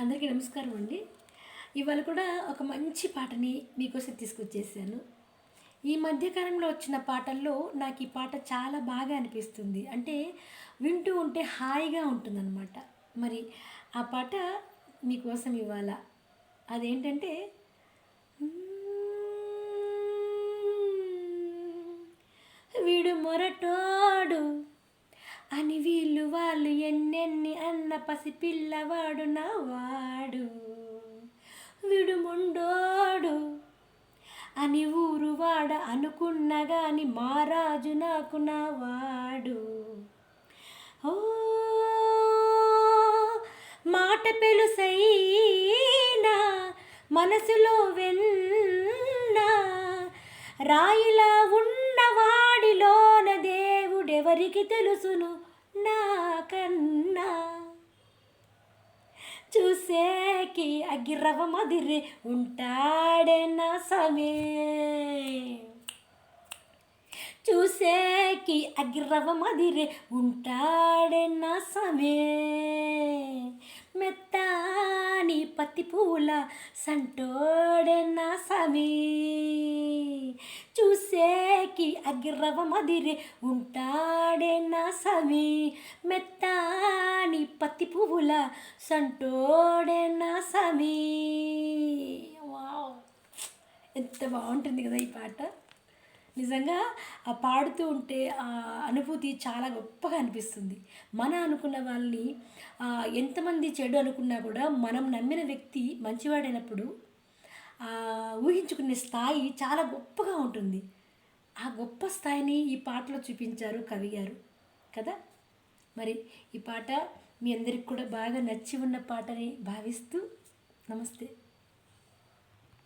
అందరికీ నమస్కారం అండి. ఇవాళ కూడా ఒక మంచి పాటని మీకోసం తీసుకొచ్చేసాను. ఈ మధ్యకాలంలో వచ్చిన పాటల్లో నాకు ఈ పాట చాలా బాగా అనిపిస్తుంది. అంటే వింటూ ఉంటే హాయిగా ఉంటుందన్నమాట. మరి ఆ పాట మీకోసం ఇవాళ అదేంటంటే వీడు మొరటోడు అని వీళ్ళు వాళ్ళు పసిపిల్లవాడు నవ్వాడు విడుముండోడు. అని ఊరువాడ అనుకున్నగాని మారాజు నాకు నవ్వాడు ఓ మాట పెలుసైనా మనసులో వెన్నా రాయిలా ఉన్నవాడిలోన దేవుడెవరికి తెలుసును నాకన్నా? చూసేకి అగ్గిరవ మదిరి ఉంటాడే నా సమే. చూసేకి అగిరవ మదిరి ఉంటాడే నా సమే. మెత్తాని పత్తి పూల సంటోడే నా సమీ. చూసేకి అగిరవ మదిరి ఉంటాడే నా మెత్తా రాణి పత్తి పువ్వుల సంటోడే నా సమీ. వావ్. ఎంత బాగుంటుంది కదా ఈ పాట. నిజంగా ఆ పాడుతూ ఉంటే ఆ అనుభూతి చాలా గొప్పగా అనిపిస్తుంది. మన అనుకున్న వాళ్ళని ఎంతమంది చెడు అనుకున్నా కూడా మనం నమ్మిన వ్యక్తి మంచివాడైనప్పుడు ఊహించుకునే స్థాయి చాలా గొప్పగా ఉంటుంది. ఆ గొప్ప స్థాయిని ఈ పాటలో చూపించారు కవి గారు కదా? మరి ఈ పాట మీ అందరికి కూడా బాగా నచ్చి ఉన్న పాటని భావిస్తూ నమస్తే.